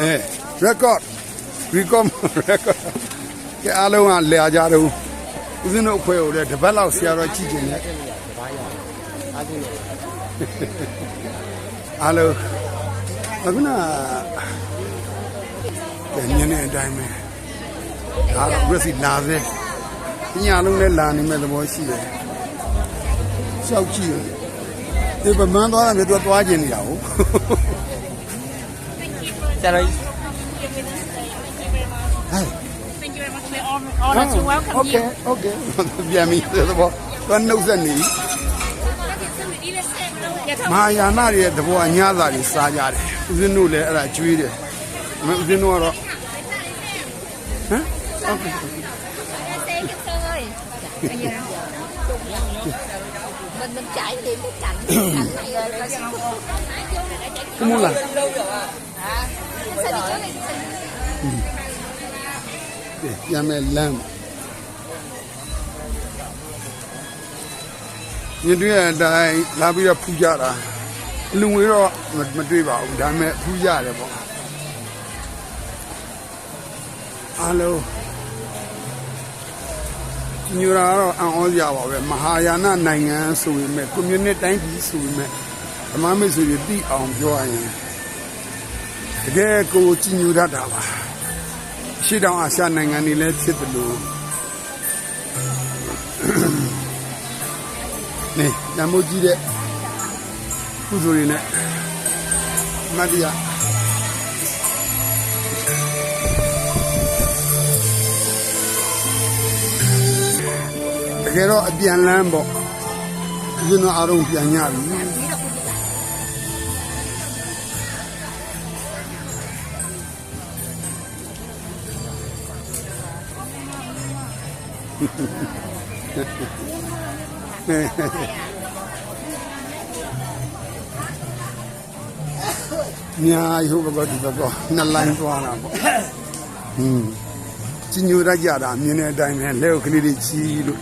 အဲ record record record ကဲအားလုံးကလဲကြတော့ဦးဇင်းတို့အဖွဲ့ကိုလည်းတစ်ပတ်လောက်ဆရာတော်ကြည့်ကျင်တယ်အားလုံးအခုနကညနေအတိုင်းပဲဒါတော့ရစီလာစေညလုံးလည်းလာနေမဲ့သဘောရှိတယ်ရှောက်ကြည့်တယ်ဒီပမန်းသွားတယ်သူသွားကျင်နေတာဟုတ် ဆရာတော်ကြီး Thank you very much. We're hon- honored to welcome okay you. okay ပြန်ပြီဆိုတော့တော့နှုတ်ဆက်နေ Yeah, tell မဟာယာနာရဲ့တဘောအညာသာတွေစားကြတယ်ဦးဇင်းတို့လည်းအဲ့ဒါကျွေးတယ်အမေဦးဇင်းတို့ကတော့ဟမ် Bây giờ mình mình chạy tìm cái cảnh cảnh này rồi coi sao ကမလာ sao đi chỗ này ပြန်မဲ့လမ်းညတွေ့တဲ့အတိုင်းလာပြီးတော့ဖူးကြတာလူငွေတော့မမတွေ့ပါဘူးဒါပေမဲ့ဖူးရတယ်ပေါ့အားလုံးညူရာကတော့အံ့ဩစရာပါပဲမဟာယာနနိုင်ငံဆိုပေမဲ့ကွန်မြူနစ်တိုင်းပြည်ဆိုပေမဲ့ဓမ္မမိတ်ဆွေတွေသိအောင်ပြောရရင် တကယ်ကိုကြည်ညိုတတ်တာပါရှေ့တောင်အာရှနိုင်ငံတွေလည်းဖြစ်တယ်လို့နေနမိုးကြီးတဲ့ကုသိုလ်တွေနဲ့မတ်တရားတကယ်တော့အပြန်လန်းပေါ့ဒီလိုအားလုံးပြန်ညပြီညာရုပ် ကတော့ဒီဘက်နှစ်လိုင်းသွားတာပေါ့ဟွန်းကြီးညိုရကြတာမြင်တဲ့အတိုင်းပဲလက်ကိုကလေးတွေချီလို့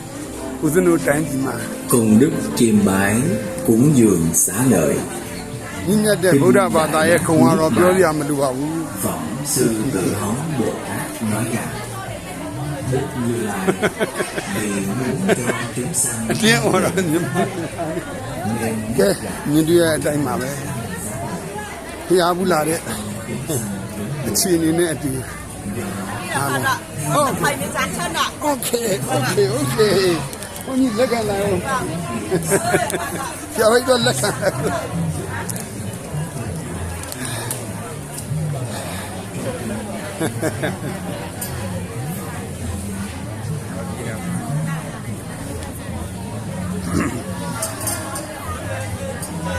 ဦးဇင်းတို့တိုင်းပြည်မှာ cùng đức chiêm bái cúng dường xá lợi ညီမြတ်တဲ့ဗုဒ္ဓဘာသာရဲ့ခုံကတော့ပြောပြမလိုပါဘူး phẩm sư tử hón bồ tát nói rằng အတင်းအော်တော့ညီမ nên ကဲမြင်တွေ့တဲ့အတိုင်းပါပဲဖျားဘူးလာတဲ့အခြေအနေနဲ့အတူအားလုံးဟုတ် Thầy mới dán chân ạ. Okay, okay, okay. ဘုန်းကြီးလက်ခံလာအောင်။ကျော်ရတော့လက်ခံလာ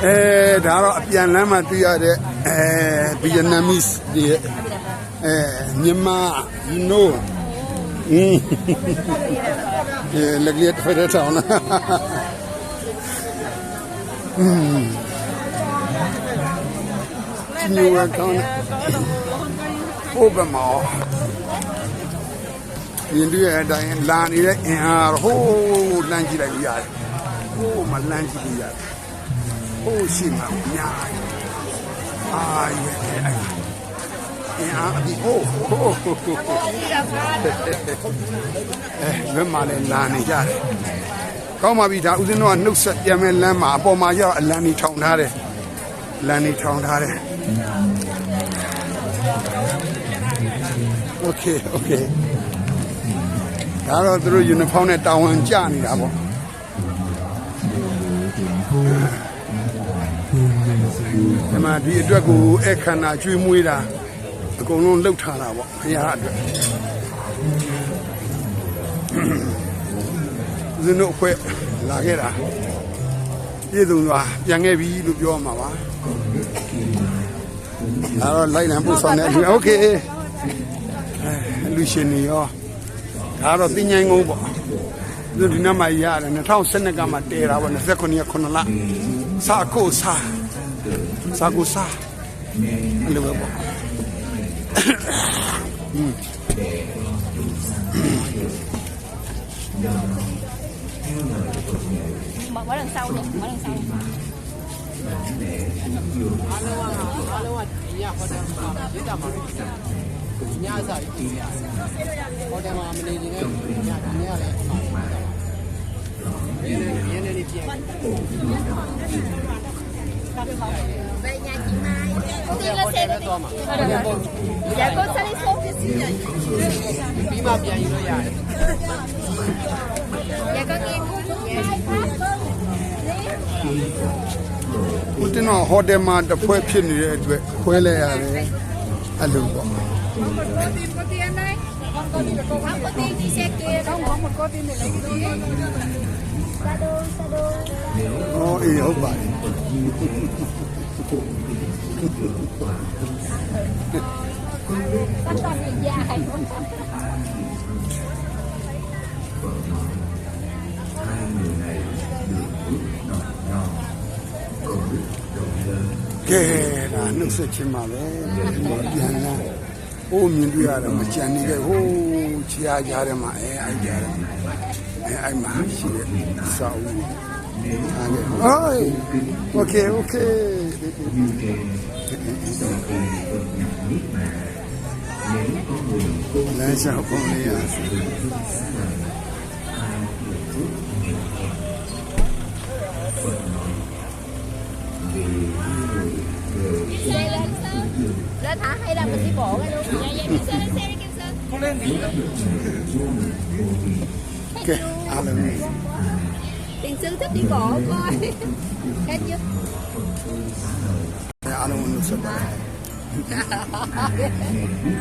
အဲဒါတော့အပြန်လမ်းမှာတွေ့ရတဲ့အဲဗီယက်နမ်မစ်တွေရဲ့အဲမြန်မာ you know อืม အဲလက်ကလေးတစ်ဖက်တည်းထောင်းလာอืมညူရကောင်းဟိုဘမောရင်တွေ့တဲ့အတိုင်းလာနေတဲ့အင်အားဟိုးလမ်းကြည့်လိုက်လို့ရတယ်ဟိုးမလမ်းကြည့်လို့ရတယ် ဟိုးရှိမှအများကြီးအာရဲ့အဲ့အင်အားအဒီဟိုးဟိုးဟိုးဟိုးအဲလွတ်မှလည်းလာနေကြတယ်။ကောင်းပါပြီဒါဦးဇင်းတို့ကနှုတ်ဆက်ပြန်မဲ့လမ်းမှာအပေါ်မှာကျတော့အလံကြီးထောင်ထားတယ်။လမ်းကြီးထောင်ထားတယ်။ Okay okay ဒါတော့သူတို့ယူနီဖောင်းနဲ့တာဝန်ကျနေတာပေါ့ ဒီမှာဒီအတွက်ကိုအခန္ဓာကျွေးမွေးတာအကုန်လုံးလှုပ်ထားတာပေါ့ဘုရားအတွက် ဦးဇင်းတို့အဖွဲ့လာခဲ့တာပြည်သူကပြန်ခဲ့ပြီလို့ပြောမှာပါဒါတော့လိုက်လံပို့ဆောင်တဲ့လူโอเคအဲလူရှင်နေရောဒါတော့တင်းញိုင်းကုန်းပေါ့သူဒီနေ့မှရတယ်2012ကမှတည်တာပေါ့29ရက်9လစာကိုစာစာ ကိုစာအဲ့လိုပဲပေါ့ mở mở đằng sau đi mở đằng sau အားလုံးကအားလုံးကဒီညဟိုတ Cô đi lên xe đi တော့မှာ Dạ cô sẽ đi xuống ပြီးမှပြန်ယူလို့ရတယ် Dạ con nghe cô Dạ Pháp ဟိုတင်တော့ဟိုတယ်မှာတစ်ဖွဲဖြစ်နေတဲ့အတွက်ခွဲလဲရတယ်အဲ့လိုပေါ့ Có tiền đây Con có tiền cô Không có tiền đi xe kia Không có một có tiền để lấy cái gì Sa đô, sa đô ဟောအေးဟုတ်ပါတယ် ကဲဒါနှုတ်ဆက်ခြင်းပါပဲပြန်လာဟိုမြင်တွေ့ရတယ်မကြံနေခဲ့ဟိုးချာကြားထဲမှာအဲအိုက်ကြားထဲမှာအဲအိုက်မှာရှိတဲ့စာအုပ်အားလေအိုးโอ Đấy, sao con đi à? lên hả? Hay là mình đi bộ ra luôn? Dạ dạ, dạ, dạ, dạ kim sơn lên xe đi kim sơn. Không lên đi. Ok à lần này tiền sơn thích đi bộ coi. Hết chưa survive.